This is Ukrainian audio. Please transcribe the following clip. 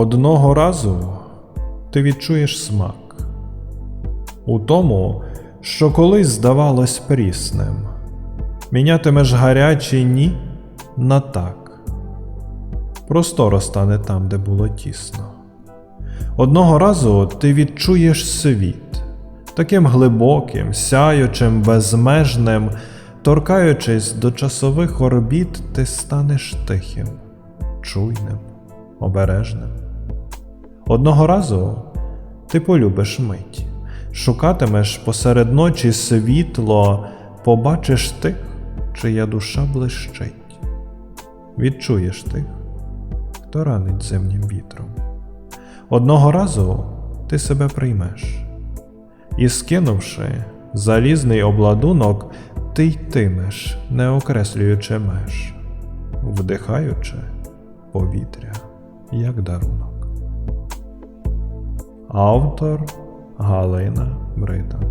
Одного разу ти відчуєш смак у тому, що колись здавалось прісним. Мінятимеш гарячий ні на так. Просторо стане там, де було тісно. Одного разу ти відчуєш світ, таким глибоким, сяючим, безмежним, торкаючись до часових орбіт, ти станеш тихим, чуйним, обережним. Одного разу ти полюбиш мить, шукатимеш посеред ночі світло, побачиш тих, чия душа блищить, відчуєш тих, хто ранить зимнім вітром. Одного разу ти себе приймеш, і, скинувши залізний обладунок, ти йтимеш, не окреслюючи меж, вдихаючи повітря як дарунок. Автор Галина Британ